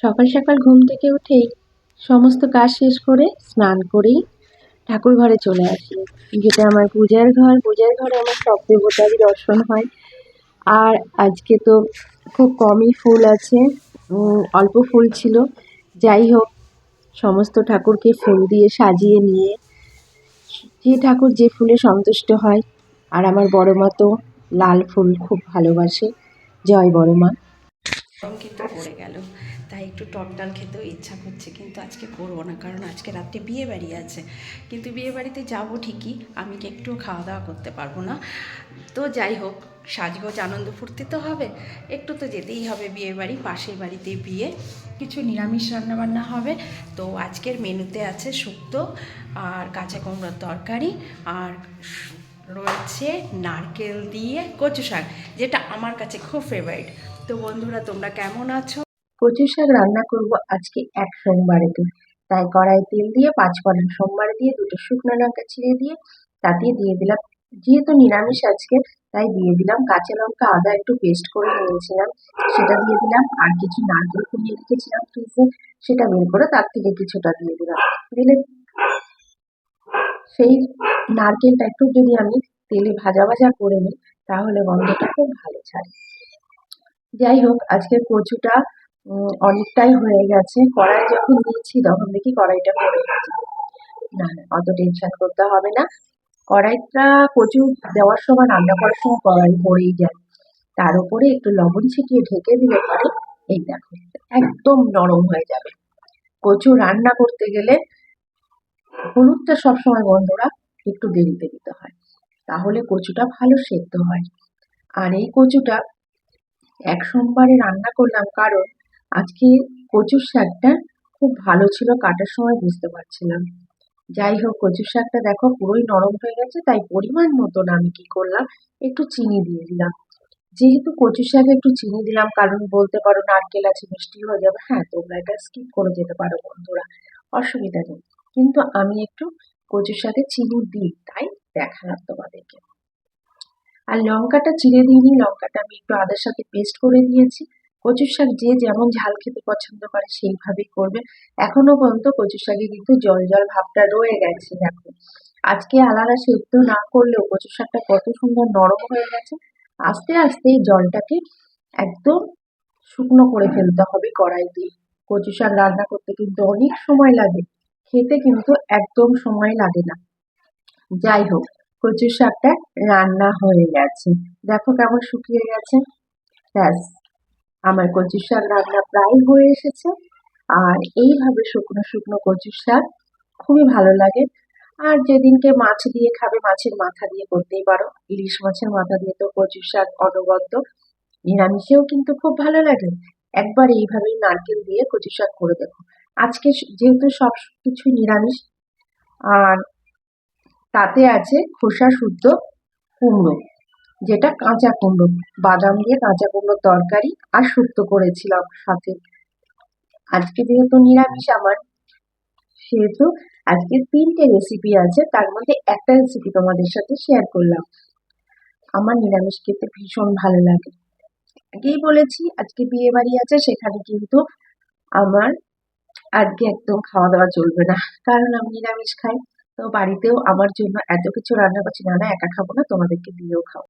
সকাল সকাল ঘুম থেকে উঠেই সমস্ত কাজ শেষ করে স্নান করেই ঠাকুর ঘরে চলে আসি। যেটা আমার পূজার ঘর, পূজার ঘরে আমার সব দেবতারই দর্শন হয়। আর আজকে তো খুব কমই ফুল আছে অল্প ফুল ছিল। যাই হোক, সমস্ত ঠাকুরকে ফুল দিয়ে সাজিয়ে নিয়ে যে ঠাকুর যে ফুলে সন্তুষ্ট হয়। আর আমার বড় মা তো লাল ফুল খুব ভালোবাসে। জয় বড় মা গরম কিন্তু পড়ে গেল। তাই একটু টক ডাল খেতেও ইচ্ছা করছে, কিন্তু আজকে করব না, কারণ আজকে রাত্রে বিয়ে বাড়ি আছে। কিন্তু বিয়ে বাড়িতে যাব ঠিকই, আমি কি একটু খাওয়া দাওয়া করতে পারব না? তো যাই হোক, সাজগোজ আনন্দ ফুর্তি তো হবে, একটু তো যেতেই হবে বিয়ে বাড়ি, পাশের বাড়িতে বিয়ে, কিছু নিরামিষ রান্নাবান্না হবে। তো আজকের মেনুতে আছে শুক্তো, আর কাঁচা কুমড়োর তরকারি, আর রয়েছে নারকেল দিয়ে কচু শাক, যেটা আমার কাছে খুব ফেভারিট তো বন্ধুরা, তোমরা কেমন আছো? কচু শাক রান্না করব আজকে এক সোমবারেতে তাই কড়াই তেল দিয়ে, পাঁচ ফোড়ন সোমবার দিয়ে, দুটো শুকনো লঙ্কা ছিঁড়ে দিয়ে, তাতে দিয়ে দিলাম। যেহেতু নিরামিষ আজকে, তাই দিয়ে দিলাম। কাঁচা লঙ্কা আদা একটু পেস্ট করে নিয়েছিলাম, সেটা দিয়ে দিলাম। আর কিছু নারকেল কুড়িয়ে রেখেছিলাম ফ্রিজে, সেটা বের করে তার থেকে কিছুটা দিয়ে দিলাম। দিলে সেই নারকেলটা একটু যদি আমি তেলে ভাজা ভাজা করে নিই, তাহলে গন্ধটা খুব ভালো ছাড়ে। যাই হোক আজকে কচুটা অনেকটাই হয়ে গেছে। কড়াই যখন দিয়েছি, তখন দেখি কড়াইটা পড়ে গেছে। না না, অত টেনশন করতে হবে না। কড়াইটা কচু দেওয়ার সময়, রান্না করার সময় কড়াই পড়েই যায়। তার উপরে একটু লবণ ছিটিয়ে ঢেকে দিলে পরে এই দেখো, একদম নরম হয়ে যাবে। কচু রান্না করতে গেলে হলুদটা সবসময় বন্ধুরা একটু দেরিতে দিতে হয়। তাহলে কচুটা ভালো সেদ্ধ হয়। আর এই কচুটা এক সোমবারে রান্না করলাম কারণ আজকে কচুর শাকটা খুব ভালো ছিল, কাটার সময় বুঝতে পারছিলাম। যাই হোক, কচুর শাকটা দেখো পুরোই নরম হয়ে গেছে, তাই পরিমাণ মতন আমি কি করলাম, একটু চিনি দিয়ে দিলাম। যেহেতু কচুর শাকে একটু চিনি দিলাম, কারণ বলতে পারো নারকেল আছে, মিষ্টি হয়ে যাবে হ্যাঁ তোমরা এটা স্কিপ করে যেতে পারো বন্ধুরা, অসুবিধা নেই। কিন্তু আমি একটু কচুর শাকে চিনি দিই, তাই দেখালাম তোমাদেরকে। আর লঙ্কাটা চিড়ে দিইনি, লঙ্কাটা আমি একটু আদার সাথে পেস্ট করে দিয়েছি কচুর শাক যে যেমন ঝাল খেতে পছন্দ করে সেইভাবেই করবে। এখনও পর্যন্ত কচুর শাকে কিন্তু জল জল ভাবটা রয়ে গেছে, দেখো। আজকে আলাদা সেদ্ধ না করলেও কচুর শাকটা কত সুন্দর নরম হয়ে গেছে। আস্তে আস্তে জলটাকে একদম শুকনো করে ফেলতে হবে কড়াই দিয়ে কচু শাক রান্না করতে কিন্তু অনেক সময় লাগে, খেতে কিন্তু একদম সময় লাগে না। যাই হোক কচু শাকটা রান্না হয়ে গেছে। দেখো কেমন শুকিয়ে গেছে। ব্যাস, আমার কচু শাক রান্না প্রায় হয়ে এসেছে। আর এইভাবে শুকনো শুকনো কচু শাক খুবই ভালো লাগে। আর যেদিনকে মাছ দিয়ে খাবে, মাছের মাথা দিয়ে করতেই পারো। ইলিশ মাছের মাথা দিয়ে তো কচু শাক অনবদ্য। নিরামিষেও কিন্তু খুব ভালো লাগে। একবার এইভাবেই নারকেল দিয়ে কচু শাক করে দেখো। আজকে যেহেতু সব কিছু নিরামিষ, আর তাতে আছে খোসা শুদ্ধ কুমড়ো, যেটা কাঁচা কুমড়ো। বাদাম দিয়ে কাঁচা কুমড়োর তরকারি আর শুক্তো করেছিলাম সাথে। আজকে যেহেতু নিরামিষ আমার, সেহেতু আজকে তিনটে রেসিপি আছে, তার মধ্যে একটা রেসিপি তোমাদের সাথে শেয়ার করলাম। আমার নিরামিষ খেতে ভীষণ ভালো লাগে। আগেই বলেছি, আজকে বিয়ে বাড়ি আছে, সেখানে কিন্তু আমার আজকে একদম খাওয়া দাওয়া চলবে না, কারণ আমি নিরামিষ খাই। তো বাড়িতেও আমার জন্য এত কিছু রান্না করছি না না, একা খাব না, তোমাদেরকে দিয়েও খাব।